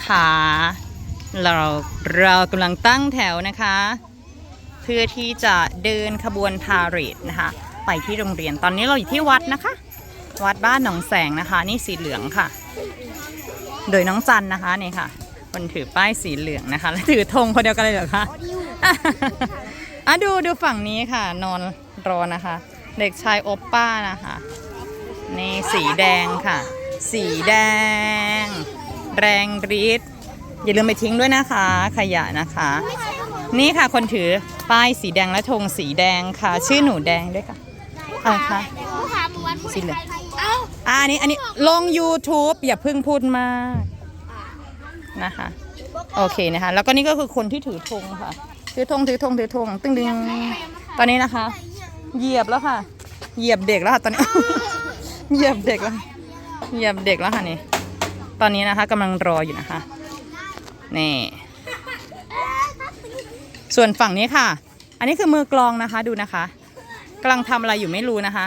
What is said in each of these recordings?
นะคะ เราเรากำลังตั้งแถวนะคะ เพื่อที่จะเดินขบวนพาเหรดนะคะ ไปที่โรงเรียนตอนนี้เราอยู่ที่วัดนะคะ วัดบ้านหนองแสงนะคะ นี่สีเหลืองค่ะ โดยน้องจันนะคะนี่ค่ะ คนถือป้ายสีเหลืองนะคะ และถือธงคนเดียวกันเลยเหรอคะอะดูดูฝั่งนี้ค่ะ นอนรอนะคะ เด็กชายโอปป้านะคะนี่สีแดงค่ะ สีแดง แรงฤทธิ์อย่าลืมไปทิ้งด้วยนะคะ ขยะนะคะ นี่ค่ะคนถือป้ายสีแดงและธงสีแดงค่ะ ชื่อหนูแดงด้วยค่ะอะไรคะผู้ค้าม้วนผู้สีเหลืองเอ้าอ่าอันนี้อันนี้ลง YouTube อย่าเพิ่งพูดมากนะคะโอเคนะคะ แล้วก็นี่ก็คือคนที่ถือธงค่ะถือธงถือธงถือธงตึงดึงตอนนี้นะคะ เหยียบแล้วค่ะ เหยียบเด็กแล้วค่ะตอนนี้ เหยียบเด็กแล้วเหยียบเด็กแล้วค่ะนี่ ตอนนี้นะคะกำลังรออยู่นะคะ นี่ ส่วนฝั่งนี้ค่ะ อันนี้คือมือกลองนะคะดูนะคะกำลังทำอะไรอยู่ไม่รู้นะคะ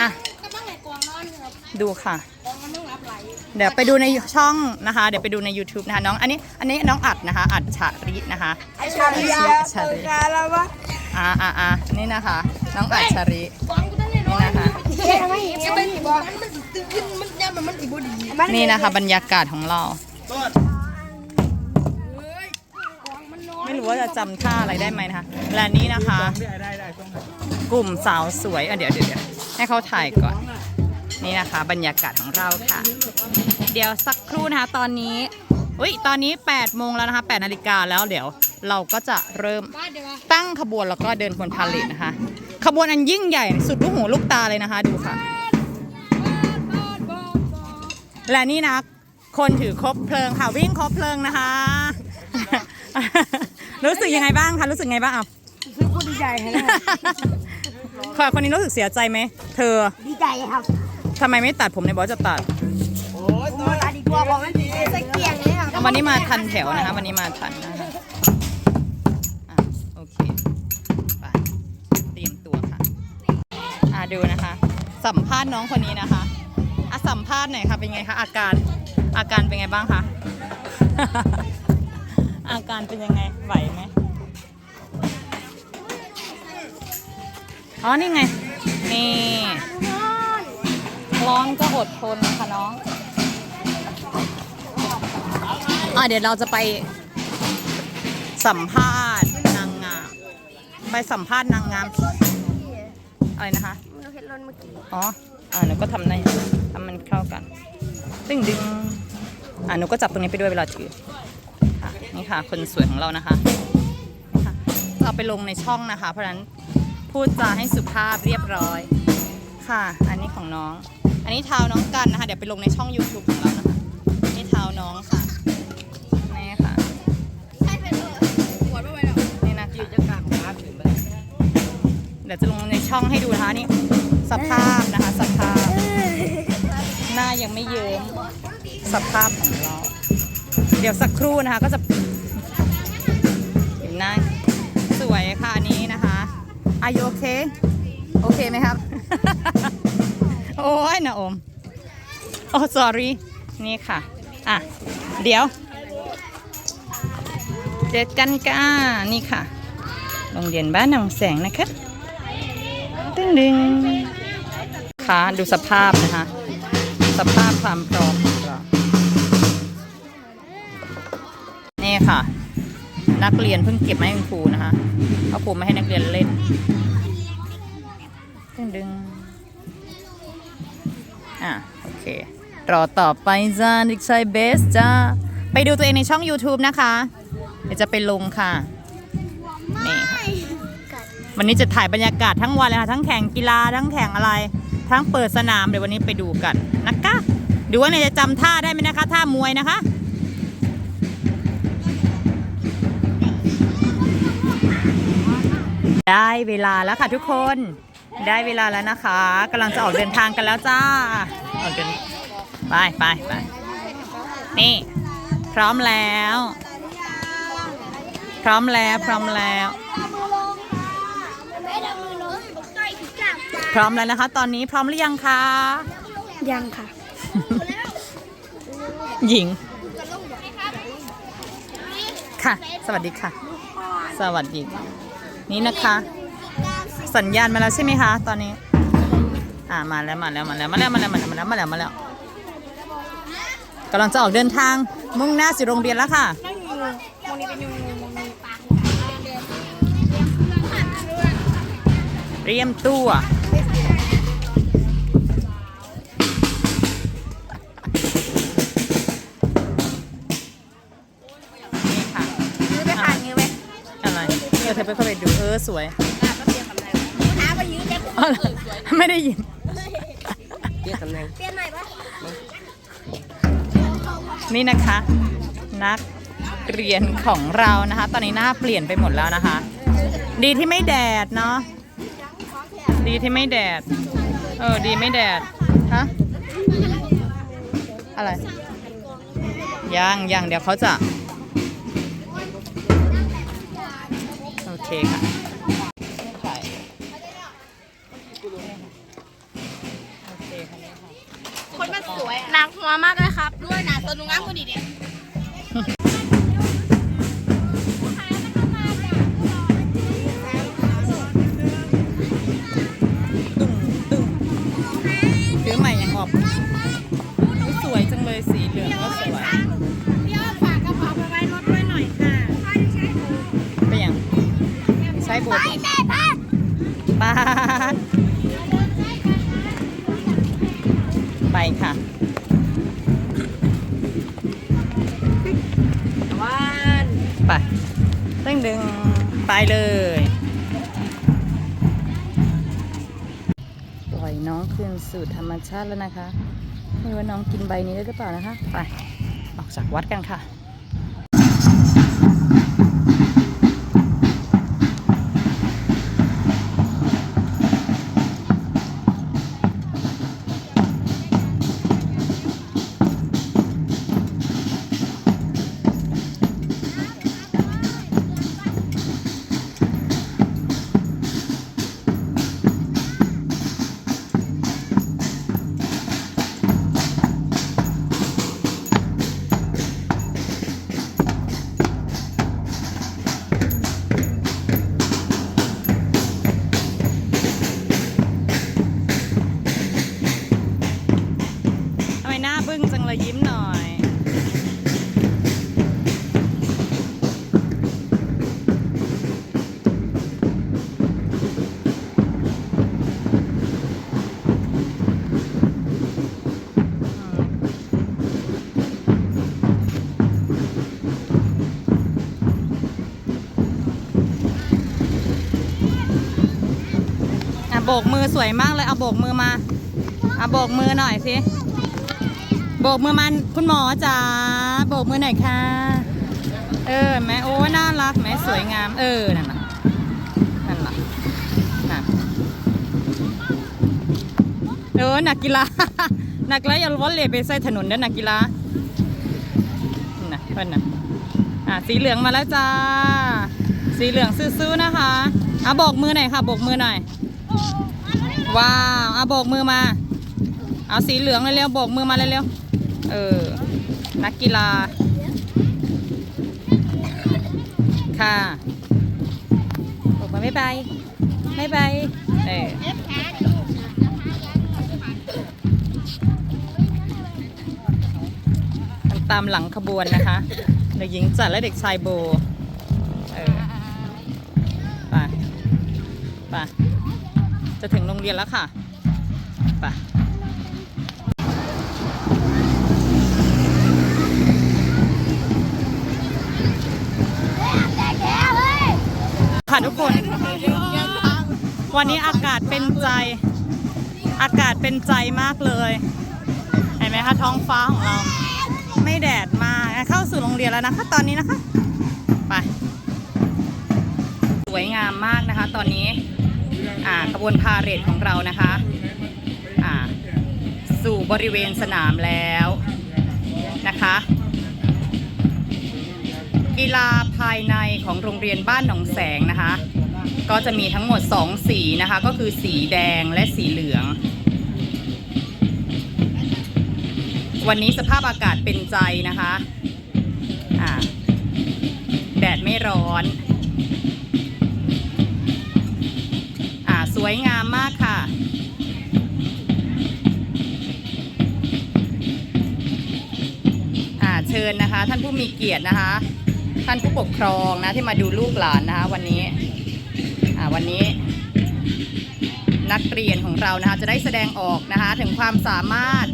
อะก็ต้องให้กวางนอนครับดูค่ะกวางมันต้องรับไหลเดี๋ยวไปดูในช่องนะคะ เดี๋ยวไปดูใน YouTube นะคะน้อง อันนี้ อันนี้น้องอัดนะคะ อัดฉารินะคะไอชาลียาชาลีกาแล้ววะอ่าอ่าอ่านี่นะคะ น้องอัดชาริกวางกูต้องเล่นนี่นะคะ เฮ้ยทำไมจะเป็นอีบอกมันตื่นขึ้นมันมันอีบดีนี่นะคะบรรยากาศของเรา ไม่รู้ว่าจะจำท่าอะไรได้ไหมนะคะและนี่นะคะ กลุ่มสาวสวยอะเดี๋ยวเดี๋ยวเดี๋ยวให้เขาถ่ายก่อน นี่นะคะ บรรยากาศของเราค่ะ เดี๋ยวสักครู่นะคะตอนนี้อุ้ยตอนนี้8โมงแล้วนะคะ8นาฬิกาแล้วเดี๋ยวเราก็จะเริ่มตั้งขบวนแล้วก็เดินบนพาเลทนะคะ ขบวนอันยิ่งใหญ่สุดลูกหูลูกตาเลยนะคะ ดูค่ะ และนี่นะคนถือครบเพลิงค่ะวิ่งครบเพลิงนะคะ รู้สึกยังไงบ้างคะรู้สึกไงบ้างอะคือคนดีใจครับค่ะคนนี้รู้สึกเสียใจไหมเธอดีใจครับทำไมไม่ตัดผมในบอสจะตัดโอ้ตาดีกว่าบอกมันใส่เกียงเนี่ยครับวันนี้มาทันแถวนะคะวันนี้มาทันนะคะอะโอเคไปเตรียมตัวค่ะอะดูนะคะ สัมภาษณ์น้องคนนี้นะคะอะ สัมภาษณ์หน่อยค่ะ เป็นไงคะอาการอาการเป็นไงบ้างคะ อาการเป็นยังไง ไหวไหมอ๋อ นี่ไง นี่ ร้อนก็อดทนนะคะน้องอะเดี๋ยวเราจะไปสัมภาษณ์นางงาม ไปสัมภาษณ์นางงาม อะไรนะคะ เราเห็นรถเมื่อกี้ อ๋อ อ่าหนูก็ทำในทำมัน เข้ากันดึงดึงอ่าหนูก็จับตรงนี้ไปด้วยเวลาถืออะนี่ค่ะ คนสวยของเรานะคะค่ะเอาไปลงในช่องนะคะ เพราะฉะนั้นพูดจาให้สุภาพเรียบร้อยค่ะ อันนี้ของน้อง อันนี้เท้าน้องกันนะคะ เดี๋ยวไปลงในช่อง YouTube ของเรานะคะนี่เท้าน้องค่ะนี่ค่ะใช่เป็นเลยหัวไม่ไหวแล้วนี่นะคะเดี๋ยวจะลงในช่องให้ดูนะคะนี่สภาพนะคะสภาพ หน้ายังไม่เยิ้มสภาพของเรา เดี๋ยวสักครู่นะคะก็จะเห็นหน้าสวยค่ะอันนี้นะคะอายุโอเคโอเคไหมครับ โอ้ยนะอมโอ้ sorry นี่ค่ะ อะ เดี๋ยว เจอกันก้า นี่ค่ะ โรงเรียนบ้านหนองแสงนะคะ ตึ้งดึงค่ะ ดูสภาพนะคะ สภาพความพร้อมของเรา นี่ค่ะ นักเรียนเพิ่งเก็บมาให้คุณครูนะคะเอาครูมาให้นักเรียนเล่นตึ้งดึงอะ โอเค รอต่อไปจ้าด็กชายเบสจ้า ไปดูตัวเองในช่อง YouTube นะคะ เดี๋ยวจะไปลงค่ะนี่ค่ะวันนี้จะถ่ายบรรยากาศทั้งวันเลยค่ะ ทั้งแข่งกีฬาทั้งแข่งอะไร ทั้งเปิดสนามเดี๋ยววันนี้ไปดูกันนะคะดูว่าเนี่ยจะจำท่าได้ไหมนะคะท่ามวยนะคะได้เวลาแล้วค่ะทุกคนได้เวลาแล้วนะคะกำลังจะออกเดินทางกันแล้วจ้าออกเดินไปไปไปนี่ พร้อมแล้ว พร้อมแล้วพร้อมแล้ว ไม่ได้มือลงใกล้ถึงกลาง พร้อมแล้วนะคะ ตอนนี้พร้อมหรือยังคะ ยังค่ะ หญิงจะลงบอกค่ะ สวัสดีค่ะ สวัสดีค่ะนี่นะคะ สัญญาณมาแล้วใช่ไหมคะ ตอนนี้ อ่ามาแล้วมาแล้วมาแล้วมาแล้วมาแล้วมาแล้วมาแล้วมาแล้วมาแล้วกำลังจะออกเดินทางมุ่งหน้าสู่โรงเรียนแล้วค่ะนั่งอยู่มองนี้เป็นยูมองนี้ปากเตรียมตัว ธอไปเข้าไปดูเออสวยก็เปลี่ยนตำแหน่งหาไปยื้อแกอ๋อเหรอไม่ได้ยิน เปลี่ยนตำแหน่งเปลี่ยนหน่อยปะนี่นะคะ นักเรียนของเรานะคะ ตอนนี้หน้าเปลี่ยนไปหมดแล้วนะคะ ดีที่ไม่แดดเนาะดีที่ไม่แดด เออดีไม่แดดฮะอะไรยังยังเดี๋ยวเขาจะ เคค่ะใช่โอเคค่ะนี่ค่ะคนมันสวยหนักหัวมากเลยครับ ด้วยหนาตัวนุ่งงามคนดีเด็ดึงดึงไปเลย ปล่อยน้องคืนสู่ธรรมชาติแล้วนะคะ ไม่ว่าน้องกินใบนี้ได้หรือเปล่านะคะ ไป ออกจากวัดกันค่ะ บกมือสวยมากเลย เอาโบกมือมา เอะโบกมือหน่อยสิโบกมือมันคุณหมอจ๋าโบกมือหน่อยค่ะ เออแม่โอ้น่ารักแม่สวยงาม เออนั่นน่ะนั่นน่ะน่ะเออนักกีฬานักกีฬาอย่าวอลเลย์ไปใส่ถนนเด้อนักกีฬาน่ะเพิ่อนน่ะอะสีเหลืองมาแล้วจ้าสีเหลืองซื่อๆนะคะอะโบกมือหน่อยค่ะโบกมือหน่อย ว้าวเอะโบกมือมา เอาสีเหลืองเร็วๆโบกมือมาเร็วๆเออ นักกีฬา ค่ะโบกมาไม่ไปไม่ไปเออตามหลังขบวนนะคะ เด็กหญิงจัดและเด็กชายโบ เออ ไป ไป จะถึงโรงเรียนแล้วค่ะ ไปค่ะทุกคน วันนี้อากาศเป็นใจ อากาศเป็นใจมากเลย เห็นไหมคะท้องฟ้าของเรา ไม่แดดมากเข้าสู่โรงเรียนแล้วนะคะตอนนี้นะคะ ไป สวยงามมากนะคะ ตอนนี้ อ่าขบวนพาเหรดของเรานะคะอ่าสู่บริเวณสนามแล้วนะคะ กีฬาภายในของโรงเรียนบ้านหนองแสงนะคะ ก็จะมีทั้งหมด 2 สีนะคะ ก็คือสีแดงและสีเหลือง วันนี้สภาพอากาศเป็นใจนะคะอ่าร้อน วยงามมากค่ะ อ่าเชิญนะคะ ท่านผู้มีเกียรตินะคะ ท่านผู้ปกครองนะที่มาดูลูกหลานนะคะ วันนี้อ่าวันนี้ นักเรียนของเรานะคะจะได้แสดงออกนะคะถึงความสามารถ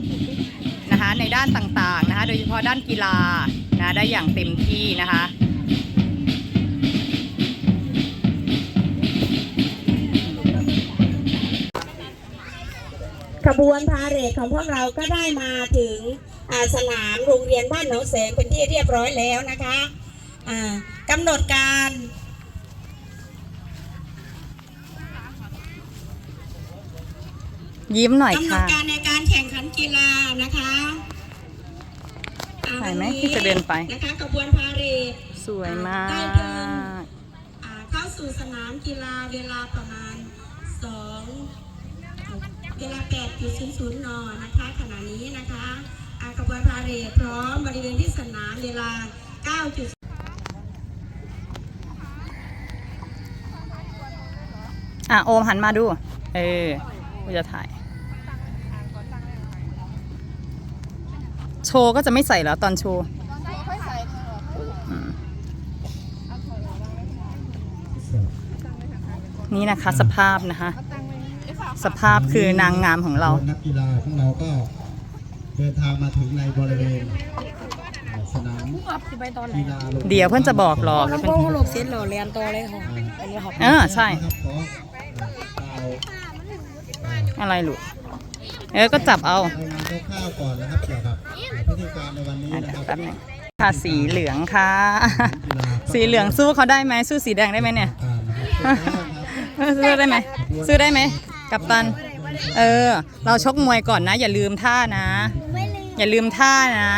นะคะในด้านต่างๆนะคะ โดยเฉพาะด้านกีฬานะได้อย่างเต็มที่นะคะ ขบวนพาเหรดของพวกเราก็ได้มาถึงอ่าสนามโรงเรียนบ้านหนองแสงเป็นที่เรียบร้อยแล้วนะคะอ่ากำหนดการยิ้มหน่อยกำหนดค่ะการในการแข่งขันกีฬานะคะอ่าถ่ายไหมวันนี้ที่จะเดินไปนะคะขบวนพาเหรดสวยมากอ่าเข้าสู่สนามกีฬาเวลาประมาณสอง เวลา8.00นย์นนะคะ ขณะนี้นะคะอ่าขบวนพาเหรดพร้อมบริเวณที่สนามเวลา 9. อะ โอมหันมาดู เออกูจะถ่าย โชว์ก็จะไม่ใส่แล้วตอนโชว์นี่นะคะสภาพนะคะ สภาพคือนางงามของเรา นักกีฬาของเราก็เดินทางมาถึงในบริเวณสนามกีฬาโรงเดี๋ยวเพื่อนจะบอกหรอกแล้วก็หลบเส้นหล่อเรียนตัวเลยค่ะอันนี้ครับเออใช่นะครับขอเอาอะไรลูกเออก็จับเอารายงานคร่าวๆก่อนนะครับเกี่ยวกับพิธีการในวันนี้อะนะเดี๋คยวรับแป๊บหนึงค่ะสีเหลืองค่ะ กีฬาสีเหลืองสู้เขาได้ไหมสู้สีแดงได้ไหมเนี่ยการนะครับ เออซื้อได้ไหมซื้อได้ไหม กัปตัน เออ เราชกมวยก่อนนะ อย่าลืมท่านะ อย่าลืมท่านะ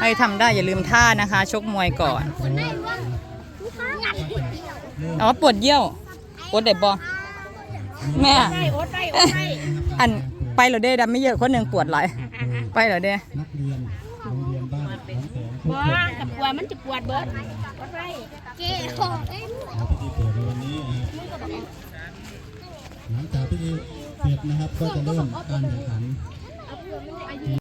ให้ทำได้อย่าลืมท่านะคะ ชกมวยก่อนอ๋อปวดเยี่ยวปวดเด็บบอแม่อันไปเหรอเด้ดำไม่เยอะคนหนึ่งปวดหลายไปเหรอเด้นักเรียนโรงเรียนบ้านหนองแสงทุกบ่คนกับปวดมันจะปวดเบิดเก้ขอเอาพิธีเปิดในวันนี้นะครับ หลังจากพิธีเสร็จนะครับ ก็จะเริ่มการแข่งขัน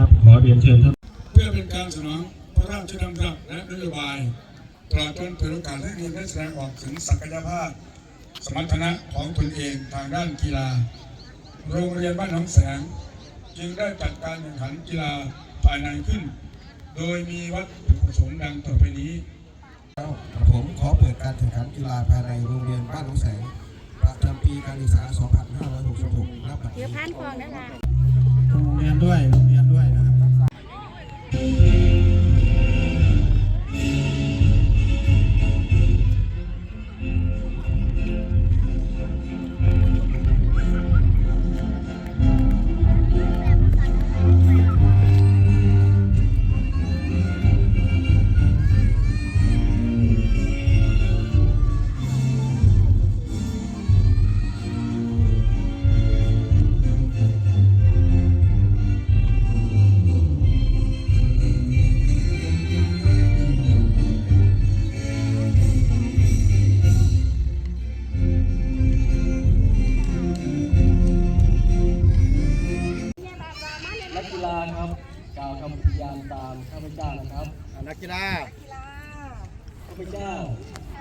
นะครับ ขอเรียนเชิญท่านเพื่อเป็นการสนองพระราชดำรัสและนโยบายตลอดจนเปิดโอกาสให้ทีมได้แสดงออกถึงศักยภาพ สมรรถนะของตนเองทางด้านกีฬา โรงเรียนบ้านหนองแสง จึงได้จัดการแข่งขันกีฬาภายในขึ้น โดยมีวัตถุประสงค์ดังต่อไปนี้ผมขอเปิดการแข่งขันกีฬาภายในโรงเรียนบ้านหนองแสงประจำปีการศึกษา 2566ณบัดนี้โรงเรียนด้วยโรงเรียน ด้ว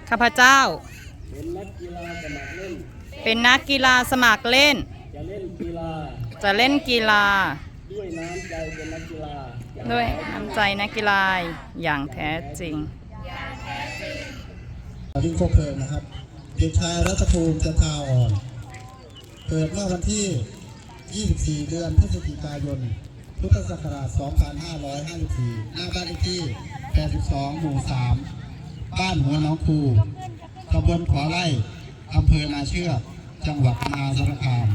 ข้าพเจ้าเป็นนักกีฬาสมัครเล่น จะเล่นกีฬา จะเล่นกีฬา ด้วยน้ำใจนักกีฬาอย่างแท้จริงวิ่งโคเพลิงนะครับเด็กชายรัชภูมิจันทาอ่อน เกิดเมื่อวันที่ 24 เดือนพฤศจิกายน พุทธศักราช 2554 หน้าบ้านเลขที่ 82 หมู่ 3 บ้านหัวน้องคูตำบลขอไร่อำเภอนาเชือกจังหวัดมาสารคาม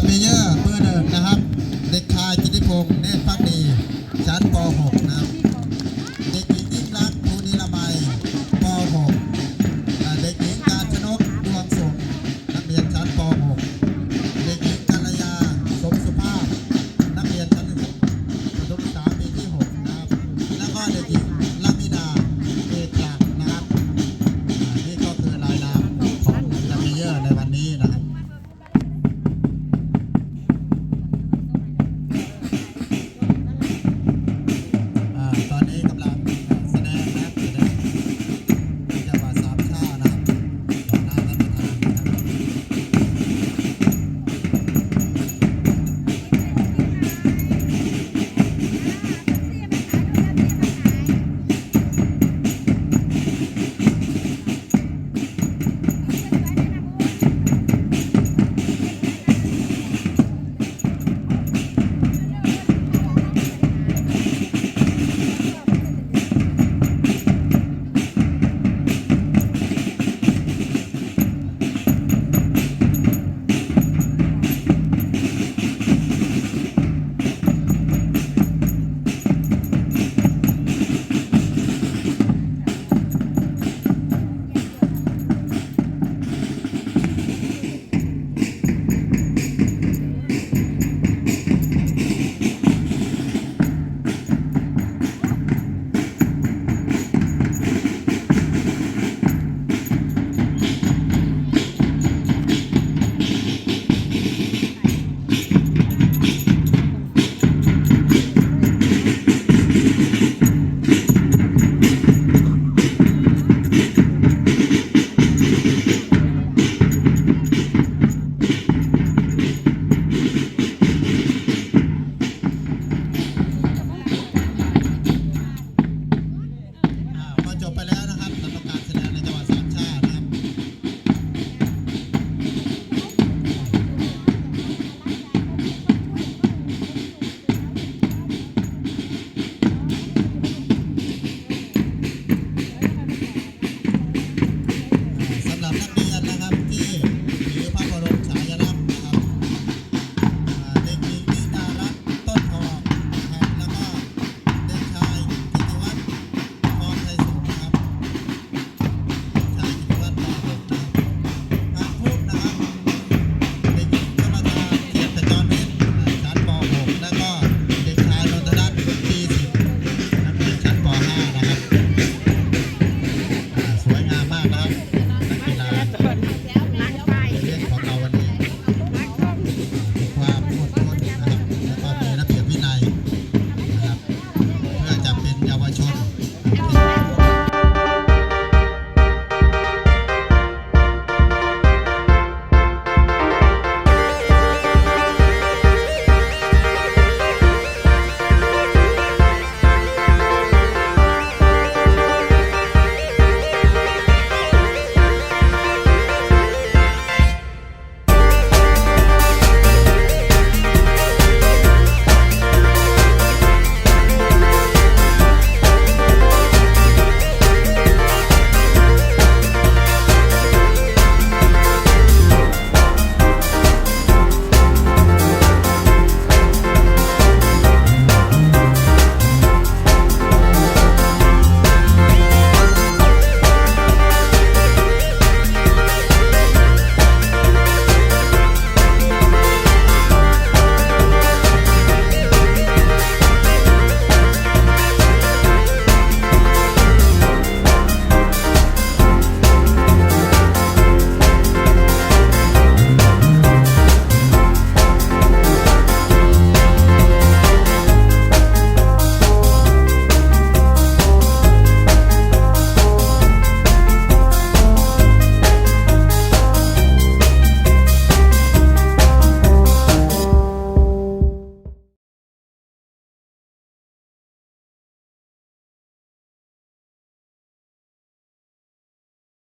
Happy New